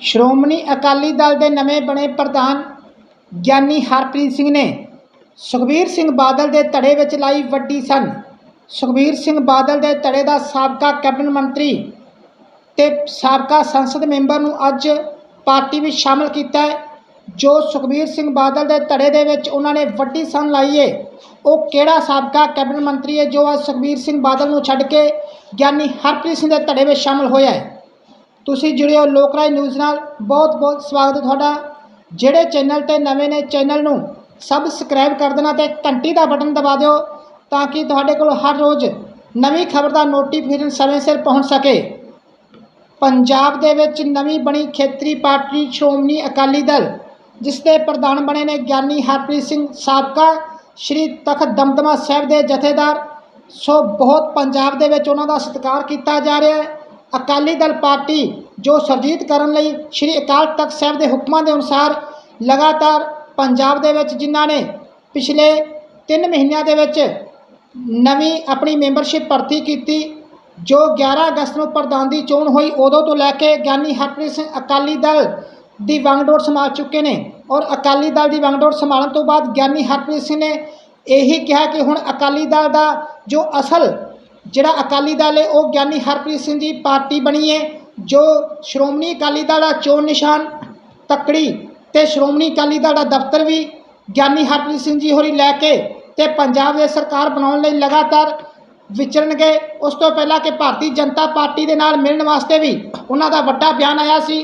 ਸ਼੍ਰੋਮਣੀ ਅਕਾਲੀ ਦਲ ਦੇ ਨਵੇਂ ਬਣੇ ਪ੍ਰਧਾਨ ਗਿਆਨੀ ਹਰਪ੍ਰੀਤ ਸਿੰਘ ਨੇ ਸੁਖਬੀਰ ਸਿੰਘ ਬਾਦਲ ਦੇ ਧੜੇ ਵਿੱਚ ਲਾਈ ਵੱਡੀ ਸਨ। ਸੁਖਬੀਰ ਸਿੰਘ ਬਾਦਲ ਦੇ ਧੜੇ ਦਾ ਸਾਬਕਾ ਕੈਬਨਿਟ ਮੰਤਰੀ ਤੇ ਸਾਬਕਾ ਸੰਸਦ ਮੈਂਬਰ ਨੂੰ ਅੱਜ ਪਾਰਟੀ ਵਿੱਚ ਸ਼ਾਮਲ ਕੀਤਾ ਹੈ। ਜੋ ਸੁਖਬੀਰ ਸਿੰਘ ਬਾਦਲ ਦੇ ਧੜੇ ਦੇ ਵਿੱਚ ਉਹਨਾਂ ਨੇ ਵੱਡੀ ਸਨ ਲਾਈ ਏ, ਉਹ ਕਿਹੜਾ ਸਾਬਕਾ ਕੈਬਨਿਟ ਮੰਤਰੀ ਹੈ ਜੋ ਅੱਜ ਸੁਖਬੀਰ ਸਿੰਘ ਬਾਦਲ ਨੂੰ ਛੱਡ ਕੇ ਗਿਆਨੀ ਹਰਪ੍ਰੀਤ ਸਿੰਘ ਦੇ ਧੜੇ ਵਿੱਚ ਸ਼ਾਮਲ ਹੋਇਆ ਹੈ? ਤੁਸੀਂ ਜੁੜੇ ਹੋ ਲੋਕ ਰਾਏ ਨਿਊਜ਼ ਨਾਲ। ਬਹੁਤ ਬਹੁਤ ਸਵਾਗਤ ਹੈ ਤੁਹਾਡਾ। ਜਿਹੜੇ ਚੈਨਲ ਤੇ ਨਵੇਂ ਨੇ, ਚੈਨਲ ਨੂੰ ਸਬਸਕ੍ਰਾਈਬ ਕਰ ਦੇਣਾ ਤੇ ਘੰਟੀ ਦਾ ਬਟਨ ਦਬਾ ਦਿਓ ਤਾਂ ਕਿ ਤੁਹਾਡੇ ਕੋਲ ਹਰ ਰੋਜ਼ ਨਵੀਂ ਖਬਰ ਦਾ ਨੋਟੀਫਿਕੇਸ਼ਨ ਸਮੇਂ ਸਿਰ ਪਹੁੰਚ ਸਕੇ। ਪੰਜਾਬ ਦੇ ਵਿੱਚ ਨਵੀਂ ਬਣੀ ਖੇਤਰੀ ਪਾਰਟੀ ਸ਼੍ਰੋਮਣੀ ਅਕਾਲੀ ਦਲ, ਜਿਸ ਦੇ ਪ੍ਰਧਾਨ ਬਣੇ ਨੇ ਗਿਆਨੀ ਹਰਪ੍ਰੀਤ ਸਿੰਘ ਸਾਬਕਾ, ਸ਼੍ਰੀ ਤਖਤ ਦਮਦਮਾ ਸਾਹਿਬ ਦੇ ਜਥੇਦਾਰ। ਸੋ ਬਹੁਤ ਪੰਜਾਬ ਦੇ ਵਿੱਚ ਉਹਨਾਂ ਦਾ ਸਤਿਕਾਰ ਕੀਤਾ ਜਾ ਰਿਹਾ ਹੈ। ਅਕਾਲੀ ਦਲ ਪਾਰਟੀ ਜੋ ਸਰਜੀਤ ਕਰਨ ਲਈ ਸ਼੍ਰੀ ਅਕਾਲ ਤਖਤ ਸਾਹਿਬ ਦੇ ਹੁਕਮਾਂ ਦੇ ਅਨੁਸਾਰ ਲਗਾਤਾਰ ਪੰਜਾਬ ਦੇ ਵਿੱਚ ਜਿਨ੍ਹਾਂ ਨੇ ਪਿਛਲੇ 3 ਮਹੀਨਿਆਂ ਦੇ ਵਿੱਚ ਨਵੀਂ ਆਪਣੀ ਮੈਂਬਰਸ਼ਿਪ ਭਰਤੀ ਕੀਤੀ, ਜੋ 11 ਅਗਸਤ ਨੂੰ ਪ੍ਰਧਾਨ ਦੀ ਚੋਣ ਹੋਈ, ਉਦੋਂ ਤੋਂ ਲੈ ਕੇ ਗਿਆਨੀ ਹਰਪ੍ਰੀਤ ਸਿੰਘ ਅਕਾਲੀ ਦਲ ਦੀ ਵੰਗਡੋਰ ਸੰਭਾਲ ਚੁੱਕੇ ਨੇ ਔਰ ਅਕਾਲੀ ਦਲ ਦੀ ਵੰਗਡੋਰ ਸੰਭਾਲਣ ਤੋਂ ਬਾਅਦ ਗਿਆਨੀ ਹਰਪ੍ਰੀਤ ਸਿੰਘ ਨੇ ਇਹੀ ਕਿਹਾ ਕਿ ਹੁਣ ਅਕਾਲੀ ਦਲ ਦਾ ਜੋ ਅਸਲ ਜਿਹੜਾ ਅਕਾਲੀ ਦਲ ਹੈ, ਉਹ ਗਿਆਨੀ ਹਰਪ੍ਰੀਤ ਸਿੰਘ ਜੀ ਪਾਰਟੀ ਬਣੀ ਹੈ, ਜੋ ਸ਼੍ਰੋਮਣੀ ਅਕਾਲੀ ਦਲ ਦਾ ਚੋਣ ਨਿਸ਼ਾਨ ਤੱਕੜੀ ਤੇ ਸ਼੍ਰੋਮਣੀ ਅਕਾਲੀ ਦਲ ਦਾ ਦਫ਼ਤਰ ਵੀ ਗਿਆਨੀ ਹਰਪ੍ਰੀਤ ਸਿੰਘ ਜੀ ਹੋਰੀ ਲੈ ਕੇ ਤੇ ਪੰਜਾਬ ਦੇ ਸਰਕਾਰ ਬਣਾਉਣ ਲਈ ਲਗਾਤਾਰ ਵਿਚਰਨਗੇ। ਉਸ ਤੋਂ ਪਹਿਲਾਂ ਕਿ ਭਾਰਤੀ ਜਨਤਾ ਪਾਰਟੀ ਦੇ ਨਾਲ ਮਿਲਣ ਵਾਸਤੇ ਵੀ ਉਹਨਾਂ ਦਾ ਵੱਡਾ ਬਿਆਨ ਆਇਆ ਸੀ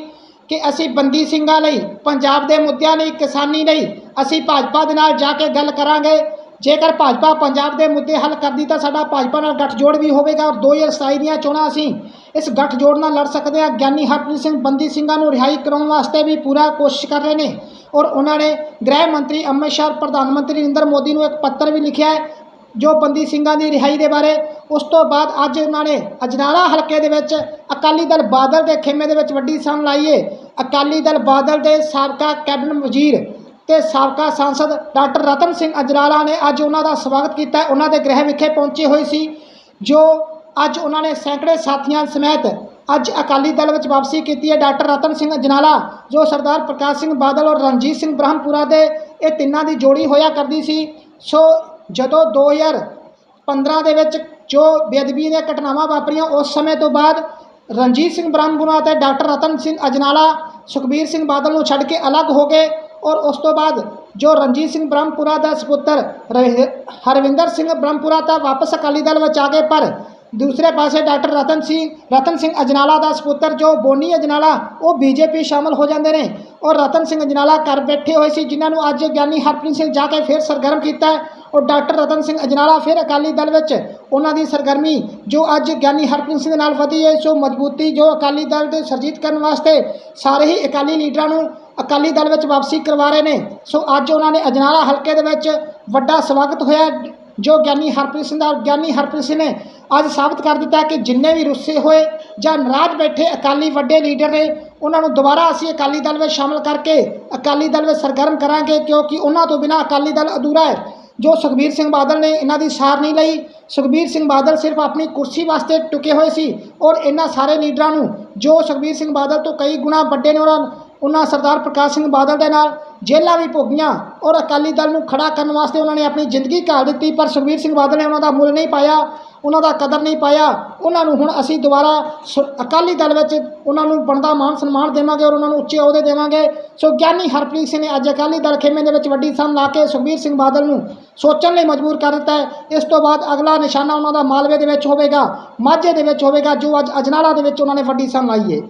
ਕਿ ਅਸੀਂ ਬੰਦੀ ਸਿੰਘਾਂ ਲਈ, ਪੰਜਾਬ ਦੇ ਮੁੱਦਿਆਂ ਲਈ, ਕਿਸਾਨੀ ਲਈ ਅਸੀਂ ਭਾਜਪਾ ਦੇ ਨਾਲ ਜਾ ਕੇ ਗੱਲ ਕਰਾਂਗੇ। ਜੇਕਰ ਭਾਜਪਾ ਪੰਜਾਬ ਦੇ ਮੁੱਦੇ ਹੱਲ ਕਰਦੀ ਤਾਂ ਸਾਡਾ ਭਾਜਪਾ ਨਾਲ ਗੱਠਜੋੜ ਵੀ ਹੋਵੇਗਾ ਔਰ 2027 ਦੀਆਂ ਚੋਣਾਂ ਅਸੀਂ ਇਸ ਗੱਠਜੋੜ ਨਾਲ ਲੜ ਸਕਦੇ ਹਾਂ। ਗਿਆਨੀ ਹਰਪ੍ਰੀਤ ਸਿੰਘ ਬੰਦੀ ਸਿੰਘਾਂ ਨੂੰ ਰਿਹਾਈ ਕਰਾਉਣ ਵਾਸਤੇ ਵੀ ਪੂਰਾ ਕੋਸ਼ਿਸ਼ ਕਰ ਰਹੇ ਨੇ ਔਰ ਉਹਨਾਂ ਨੇ ਗ੍ਰਹਿ ਮੰਤਰੀ ਅਮਿਤ ਸ਼ਾਹ ਪ੍ਰਧਾਨ ਮੰਤਰੀ ਨਰਿੰਦਰ ਮੋਦੀ ਨੂੰ ਇੱਕ ਪੱਤਰ ਵੀ ਲਿਖਿਆ ਹੈ, ਜੋ ਬੰਦੀ ਸਿੰਘਾਂ ਦੀ ਰਿਹਾਈ ਦੇ ਬਾਰੇ। ਉਸ ਤੋਂ ਬਾਅਦ ਅੱਜ ਉਹਨਾਂ ਨੇ ਅਜਨਾਲਾ ਹਲਕੇ ਦੇ ਵਿੱਚ ਅਕਾਲੀ ਦਲ ਬਾਦਲ ਦੇ ਖੇਮੇ ਦੇ ਵਿੱਚ ਵੱਡੀ ਸੰਨ ਲਾਈਏ ਅਕਾਲੀ ਦਲ ਬਾਦਲ ਦੇ ਸਾਬਕਾ ਕੈਬਨਿਟ ਵਜ਼ੀਰ ਤੇ ਸਾਬਕਾ ਸੰਸਦ ਡਾਕਟਰ ਰਤਨ ਸਿੰਘ ਅਜਨਾਲਾ ਨੇ ਅੱਜ ਉਹਨਾਂ ਦਾ ਸਵਾਗਤ ਕੀਤਾ ਉਹਨਾਂ ਦੇ ਗ੍ਰਹਿ ਵਿਖੇ ਪਹੁੰਚੇ ਹੋਏ ਸੀ, ਜੋ ਅੱਜ ਉਹਨਾਂ ਨੇ ਸੈਂਕੜੇ ਸਾਥੀਆਂ ਸਮੇਤ ਅੱਜ ਅਕਾਲੀ ਦਲ ਵਿੱਚ ਵਾਪਸੀ ਕੀਤੀ ਹੈ। ਡਾਕਟਰ ਰਤਨ ਸਿੰਘ ਅਜਨਾਲਾ ਜੋ ਸਰਦਾਰ ਪ੍ਰਕਾਸ਼ ਸਿੰਘ ਬਾਦਲ ਔਰ ਰਣਜੀਤ ਸਿੰਘ ਬ੍ਰਹਮਪੁਰਾ ਦੇ ਇਹ ਤਿੰਨਾਂ ਦੀ ਜੋੜੀ ਹੋਇਆ ਕਰਦੀ ਸੀ। ਸੋ ਜਦੋਂ 2015 ਦੇ ਵਿੱਚ ਜੋ ਬੇਅਦਬੀ ਦੀਆਂ ਘਟਨਾਵਾਂ ਵਾਪਰੀਆਂ, ਉਸ ਸਮੇਂ ਤੋਂ ਬਾਅਦ ਰਣਜੀਤ ਸਿੰਘ ਬ੍ਰਹਮਪੁਰਾ ਤੇ ਡਾਕਟਰ ਰਤਨ ਸਿੰਘ ਅਜਨਾਲਾ ਸੁਖਬੀਰ ਸਿੰਘ ਬਾਦਲ ਨੂੰ ਛੱਡ ਕੇ ਅਲੱਗ ਹੋ ਗਏ। ਔਰ ਉਸ ਤੋਂ ਬਾਅਦ ਜੋ ਰਣਜੀਤ ਸਿੰਘ ਬ੍ਰਹਮਪੁਰਾ ਦਾ ਸੁਪੁੱਤਰ ਰ- ਹਰਵਿੰਦਰ ਸਿੰਘ ਬ੍ਰਹਮਪੁਰਾ ਤਾਂ ਵਾਪਸ ਅਕਾਲੀ ਦਲ ਵਿੱਚ ਆ ਗਏ ਪਰ ਦੂਸਰੇ ਪਾਸੇ ਡਾਕਟਰ ਰਤਨ ਸਿੰਘ ਰਤਨ ਸਿੰਘ ਅਜਨਾਲਾ ਦਾ ਸੁਪੁੱਤਰ ਜੋ ਬੋਨੀ ਅਜਨਾਲਾ ਉਹ ਬੀਜੇਪੀ ਸ਼ਾਮਲ ਹੋ ਜਾਂਦੇ ਨੇ ਔਰ ਰਤਨ ਸਿੰਘ ਅਜਨਾਲਾ ਘਰ ਬੈਠੇ ਹੋਏ ਸੀ ਜਿਨ੍ਹਾਂ ਨੂੰ ਅੱਜ ਗਿਆਨੀ ਹਰਪ੍ਰੀਤ ਸਿੰਘ ਜਾ ਕੇ ਫਿਰ ਸਰਗਰਮ ਕੀਤਾ ਔਰ ਡਾਕਟਰ ਰਤਨ ਸਿੰਘ ਅਜਨਾਲਾ ਫਿਰ ਅਕਾਲੀ ਦਲ ਵਿੱਚ ਉਹਨਾਂ ਦੀ ਸਰਗਰਮੀ ਜੋ ਅੱਜ ਗਿਆਨੀ ਹਰਪ੍ਰੀਤ ਸਿੰਘ ਦੇ ਨਾਲ ਵਧੀ ਹੈ, ਸੋ ਮਜ਼ਬੂਤੀ ਜੋ ਅਕਾਲੀ ਦਲ ਦੇ ਸਰਜੀਤ ਕਰਨ ਵਾਸਤੇ ਸਾਰੇ ਹੀ ਅਕਾਲੀ ਲੀਡਰਾਂ ਨੂੰ ਅਕਾਲੀ ਦਲ ਵਿੱਚ ਵਾਪਸੀ ਕਰਵਾ ਰਹੇ ਨੇ। ਸੋ ਅੱਜ ਉਹਨਾਂ ਨੇ ਅਜਨਾਲਾ ਹਲਕੇ ਦੇ ਵਿੱਚ ਵੱਡਾ ਸਵਾਗਤ ਹੋਇਆ ਜੋ ਗਿਆਨੀ ਹਰਪ੍ਰੀਤ ਸਿੰਘ ਦਾ ਗਿਆਨੀ ਹਰਪ੍ਰੀਤ ਸਿੰਘ ਨੇ ਅੱਜ ਸਾਬਤ ਕਰ ਦਿੱਤਾ ਕਿ ਜਿੰਨੇ ਵੀ ਰੁੱਸੇ ਹੋਏ ਜਾਂ ਨਾਰਾਜ਼ ਬੈਠੇ ਅਕਾਲੀ ਵੱਡੇ ਲੀਡਰ ਨੇ, ਉਹਨਾਂ ਨੂੰ ਦੁਬਾਰਾ ਅਸੀਂ ਅਕਾਲੀ ਦਲ ਵਿੱਚ ਸ਼ਾਮਲ ਕਰਕੇ ਅਕਾਲੀ ਦਲ ਵਿੱਚ ਸਰਗਰਮ ਕਰਾਂਗੇ, ਕਿਉਂਕਿ ਉਹਨਾਂ ਤੋਂ ਬਿਨਾਂ ਅਕਾਲੀ ਦਲ ਅਧੂਰਾ ਹੈ। ਜੋ ਸੁਖਬੀਰ ਸਿੰਘ ਬਾਦਲ ਨੇ ਇਹਨਾਂ ਦੀ ਸਾਰ ਨਹੀਂ ਲਈ। ਸੁਖਬੀਰ ਸਿੰਘ ਬਾਦਲ ਸਿਰਫ ਆਪਣੀ ਕੁਰਸੀ ਵਾਸਤੇ ਟੁਕੇ ਹੋਏ ਸੀ ਔਰ ਇਹਨਾਂ ਸਾਰੇ ਲੀਡਰਾਂ ਨੂੰ ਜੋ ਸੁਖਬੀਰ ਸਿੰਘ ਬਾਦਲ ਤੋਂ ਕਈ ਗੁਣਾ ਵੱਡੇ ਨੇ ਉਹਨਾਂ ਉਹਨਾਂ ਸਰਦਾਰ ਪ੍ਰਕਾਸ਼ ਸਿੰਘ ਬਾਦਲ ਦੇ ਨਾਲ ਜੇਲ੍ਹਾਂ ਵੀ ਭੋਗੀਆਂ ਔਰ ਅਕਾਲੀ ਦਲ ਨੂੰ ਖੜਾ ਕਰਨ ਵਾਸਤੇ ਉਹਨਾਂ ਨੇ ਆਪਣੀ ਜ਼ਿੰਦਗੀ ਘਾਲ ਦਿੱਤੀ, ਪਰ ਸੁਖਬੀਰ ਸਿੰਘ ਬਾਦਲ ਨੇ ਉਹਨਾਂ ਦਾ ਮੁੱਲ ਨਹੀਂ ਪਾਇਆ, ਉਹਨਾਂ ਦਾ ਕਦਰ ਨਹੀਂ ਪਾਇਆ, ਉਹਨਾਂ ਨੂੰ ਹੁਣ ਅਸੀਂ ਦੁਬਾਰਾ ਸੁ- ਅਕਾਲੀ ਦਲ ਵਿੱਚ ਉਹਨਾਂ ਨੂੰ ਬਣਦਾ ਮਾਨ ਸਨਮਾਨ ਦੇਵਾਂਗੇ ਔਰ ਉਹਨਾਂ ਨੂੰ ਉੱਚੇ ਅਹੁਦੇ ਦੇਵਾਂਗੇ। ਸੋ ਗਿਆਨੀ ਹਰਪ੍ਰੀਤ ਸਿੰਘ ਨੇ ਅੱਜ ਅਕਾਲੀ ਦਲ ਖੇਮੇ ਦੇ ਵਿੱਚ ਵੱਡੀ ਸੰਨ ਲਾ ਕੇ ਸੁਖਬੀਰ ਸਿੰਘ ਬਾਦਲ ਨੂੰ ਸੋਚਣ ਲਈ ਮਜਬੂਰ ਕਰ ਦਿੱਤਾ ਹੈ। ਇਸ ਤੋਂ ਬਾਅਦ ਅਗਲਾ ਨਿਸ਼ਾਨਾ ਉਹਨਾਂ ਦਾ ਮਾਲਵੇ ਦੇ ਵਿੱਚ ਹੋਵੇਗਾ, ਮਾਝੇ ਦੇ ਵਿੱਚ ਹੋਵੇਗਾ, ਜੋ ਅੱਜ ਅਜਨਾਲਾ ਦੇ ਵਿੱਚ ਉਹਨਾਂ ਨੇ ਵੱਡੀ ਸੰਨ ਲਾਈ ਹੈ